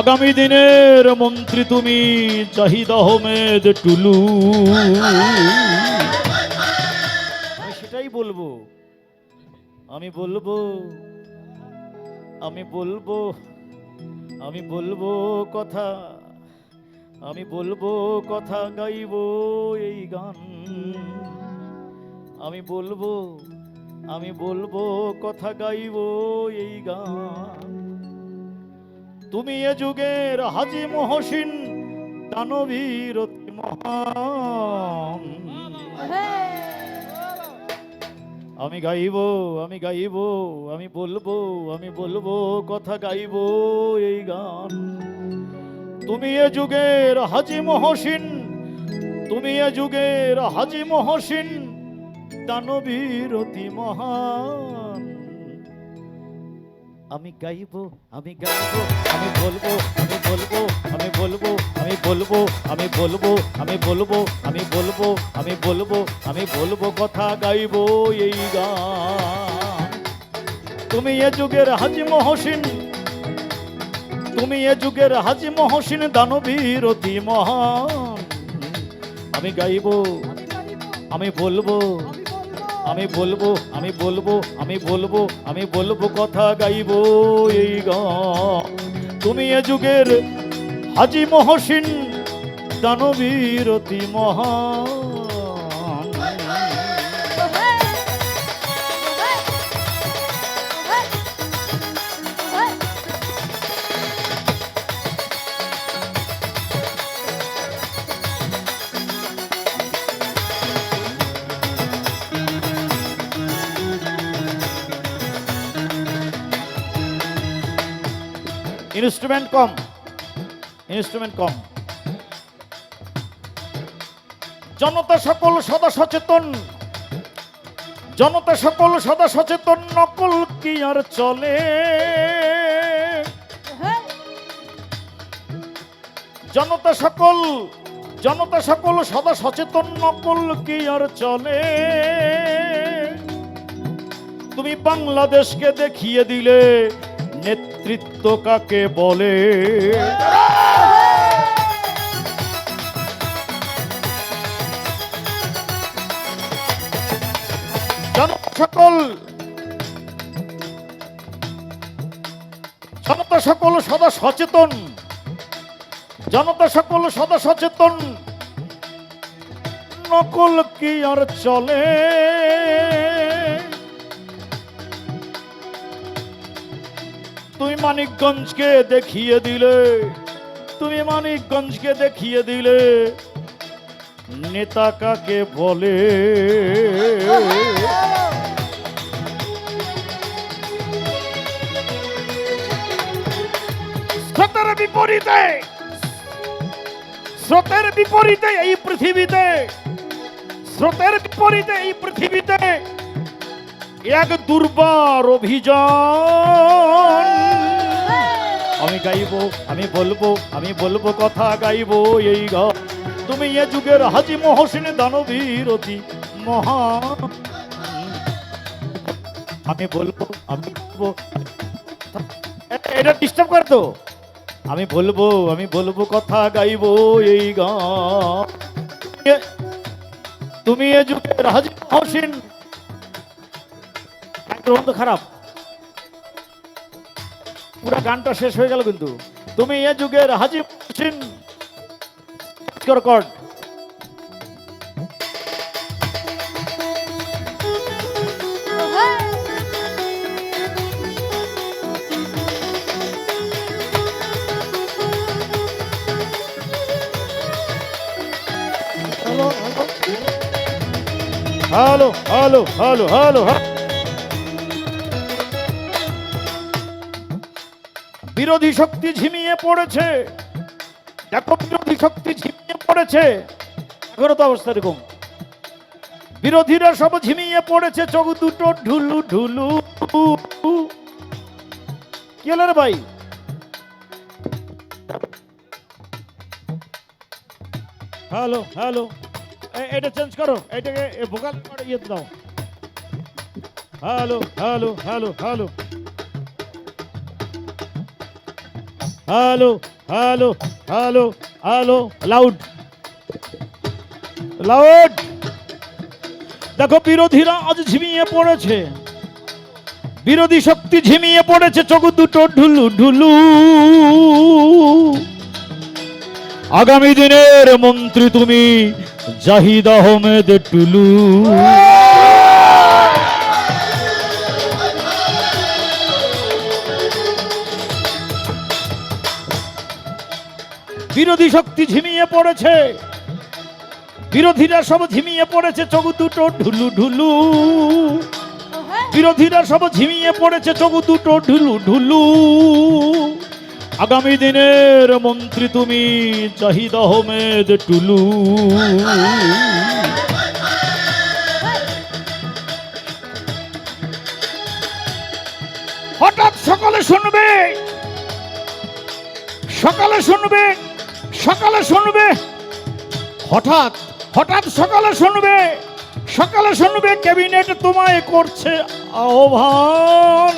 আগামী দিনের মন্ত্রী তুমি জাহিদ আহমেদ টুলু। সেটাই বলব। আমি বলব আমি বলব আমি বলব কথা, আমি বলব কথা গাইবো এই গান। আমি বলব আমি বলব কথা গাইব এই গান। তুমি এ যুগের হাজি মহসিন, দানবীর অতি মহান। আমি গাইব আমি গাইব, আমি বলব আমি বলব, কথা গাইব এই গান। তুমি এ যুগের হাজি মহসিন, তুমি এ যুগের হাজি মহসিন, দানবীর অতি মহান। আমি গাইব আমি গাইব, আমি বলব আমি বলব আমি বলব আমি বলব আমি বলব আমি বলব আমি বলব আমি বলব আমি বলব কথা গাইব এই গান। তুমি এ যুগের হাজি মহসিন, তুমি এ যুগের হাজি মহসিন দানবীর অতি মহান। আমি গাইব, আমি বলব আমি বলব আমি বলব আমি বলব আমি বলব কথা গাইব এই গান। তুমি এ যুগের হাজি মহসিন দানবীরতি মহান। ইনস্ট্রুমেন্ট কম ইনস্ট্রুমেন্ট কম জনতা সকল সদা সচেতন জনতা সকল সদা সচেতন নকল কি আর চলে জনতা সকল জনতা সকল সদা সচেতন নকল কি আর চলে তুমি বাংলাদেশকে দেখিয়ে দিলে নেতৃত্ব কাকে বলে। সকল জনতা সকল সদা সচেতন জনতা সকল সদা সচেতন। নকল কি আর চলে? তুমি মানিকগঞ্জকে দেখিয়ে দিলে তুমি মানিকগঞ্জকে দেখিয়ে দিলে নেতা কাকে বলে স্রোতের বিপরীতে স্রোতের বিপরীতে এই পৃথিবীতে স্রোতের বিপরীতে এই পৃথিবীতে এক দুর্বার অভিযান আমি গাইবো, আমি বলব আমি বলব কথা গাইবো এই গান তুমি এ যুগের হাজি মহসিন দানবীর অতি মহান। আমি বলব আমি বলব। এটা ডিস্টার্ব করে তো। আমি বলব আমি বলব কথা গাইবো এই গান তুমি এ যুগের হাজি মহসিন। তো খারাপ। পুরো গানটা শেষ হয়ে গেল কিন্তু। তুমি এ যুগের Haji Mohsin record hello. Hello hello hello hello. বিরোধী শক্তি ঝিমিয়ে পড়েছে। দেখো বিরোধী শক্তি ঝিমিয়ে পড়েছে। তো অবস্থা এরকম। বিরোধীরা সব ঝিমিয়ে পড়েছে, চোখ দুটো ঢুলু ঢুলু। কি হলো রে ভাই? Hello hello. এটা চেঞ্জ করো। এটাকে ভোকাল ইয়ে দাও। Hello hello hello hello. Hello hello hello hello loud loud দেখো, বিরোধীরা আজ ঝিমিয়ে পড়েছে। বিরোধী শক্তি ঝিমিয়ে পড়েছে, চোখ দুটো ঢুলু ঢুলু। আগামী দিনের মন্ত্রী তুমি, জাহিদ আহমেদ টুলু। বিরোধী শক্তি ঝিমিয়ে পড়েছে। বিরোধীরা সব ঝিমিয়ে পড়েছে চোখ দুটো ঢুলু ঢুলু। বিরোধীরা সব ঝিমিয়ে পড়েছে চোখ দুটো ঢুলু ঢুলু। আগামী দিনের মন্ত্রী তুমি জাহিদ আহমেদ টুলু। হঠাৎ সকালে শুনবে সকালে শুনবে সকালে শুনবে। হঠাৎ হঠাৎ সকালে শুনবে। সকালে শুনবে ক্যাবিনেট তোমায় করছে আহ্বান।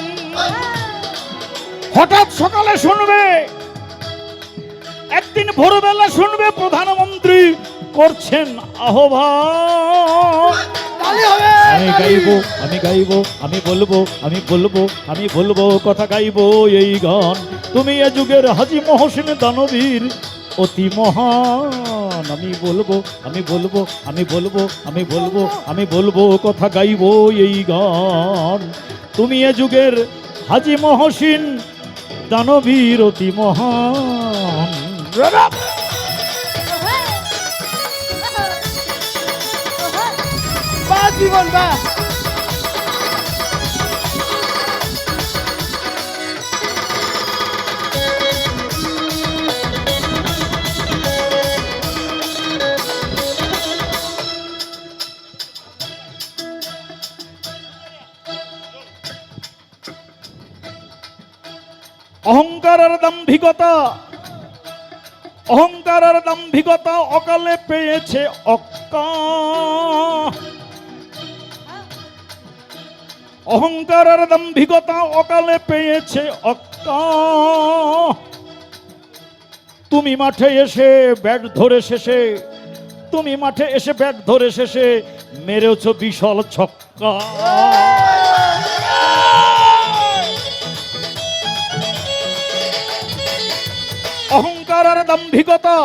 হঠাৎ সকালে শুনবে। একদিন ভোরবেলা শুনবে প্রধানমন্ত্রী করছেন আহ্বান। আমি গাইবো আমি গাইবো আমি বলব আমি বলব আমি বলব কথা গাইবো এই গান। তুমি এ যুগের হাজি মহসিন দানবীর অতি মহান। আমি বলব আমি বলব আমি বলব আমি বলব আমি বলব কথা গাইবো এই গান। তুমি এ যুগের হাজি মহসিন দানবীর অতি মহান। জীবন বা অহংকার আর দাম্ভিকতা অহংকার দাম্ভিকতা অকালে পেয়েছে অক্কা। অহংকার আর দাম্ভিকতা অকালে পেয়েছে অক্কা। তুমি মাঠে এসে ব্যাট ধরে শেষে, তুমি মাঠে এসে ব্যাট ধরে শেষে মেরেছ বিশাল ছক্কা। দাম্ভিকতা।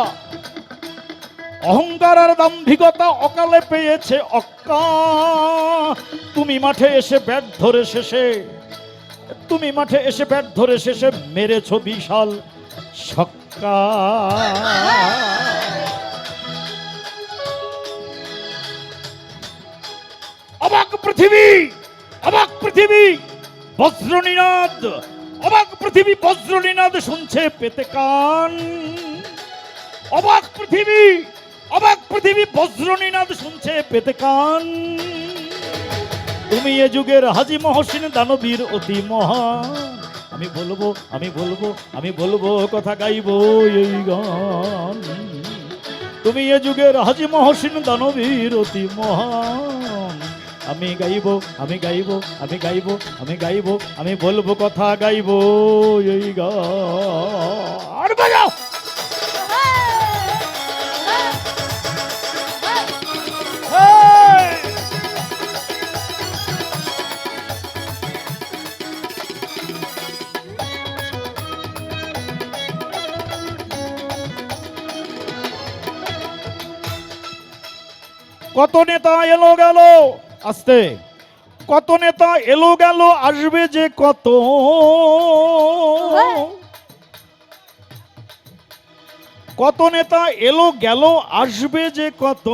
অহংকার আর দাম্ভিকতা অকালে পেয়েছে অক্কা। তুমি মাঠে এসে ব্যাট ধরে শেষে, তুমি মাঠে এসে ব্যাট ধরে শেষে মেরেছ বিশাল ছক্কা। অবাক পৃথিবী অবাক পৃথিবী, বজ্রনীনাদ, অবাক পৃথিবী বজ্রনীনাদ শুনছে পেতে কান। অবাক পৃথিবী অবাক পৃথিবী, বজ্রনীনাদ শুনছে পেতে কান। তুমি এ যুগের হাজি মহসিন, দানবীর অতি মহান। আমি বলব আমি বলব আমি বলব, কথা গাইব এই গান। তুমি এ যুগের হাজি মহসিন, দানবীর অতি মহান। আমি গাইব আমি গাইব আমি গাইব, আমি গাইবো, আমি বলব, কথা গাইব এই গান। বাজাও! কত নেতা এলো গেল? আস্তে। কত নেতা এলো গেল? আসবে যে কত? কত নেতা এলো গেল? আসবে যে কত?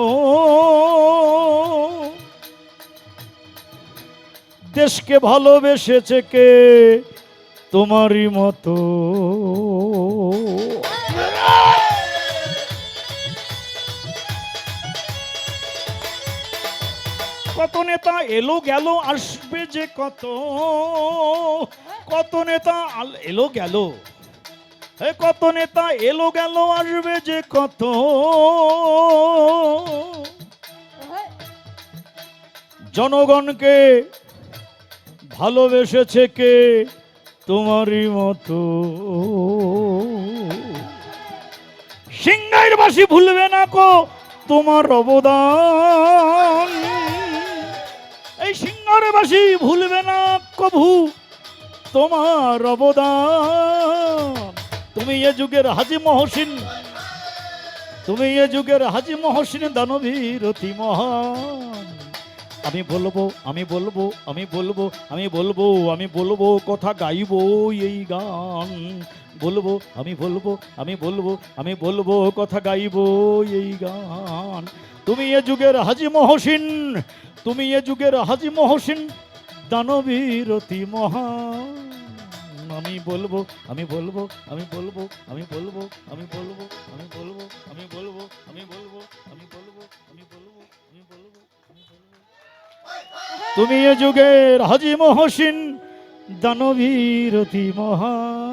দেশকে ভালোবেসেছে কে? তোমারই মতো। নেতা এলো গেল, আসবে যে কত? কত নেতা এলো গেল? কত নেতা এলো গেল, আসবে যে কত? জনগণকে ভালোবেসেছে কে? তোমারই মতো। সিংহের বাসি ভুলবে না কো তোমার অবদান। এই বাসি ভুলবে না কভু তোমার অবদান। তুমি এ যুগের হাজি মহসিন, তুমি এ যুগের হাজি মহসিন দানবীর অতি মহান। আমি বলব আমি বলব আমি বলব আমি বলব আমি বলব, কথা গাইবো এই গান। বলব, আমি বলব আমি বলব আমি বলব, কথা গাইবো এই গান। তুমি এ যুগের হাজি মহসিন তুমি এ যুগের হাজি মহসিন দানবীর মহান আমি বলব আমি বলব আমি বলব আমি বলব আমি বলব আমি বলব আমি বলব আমি বলব আমি বলব আমি বলব আমি বলব তুমি এ যুগের হাজি মহসিন দানবীর মহান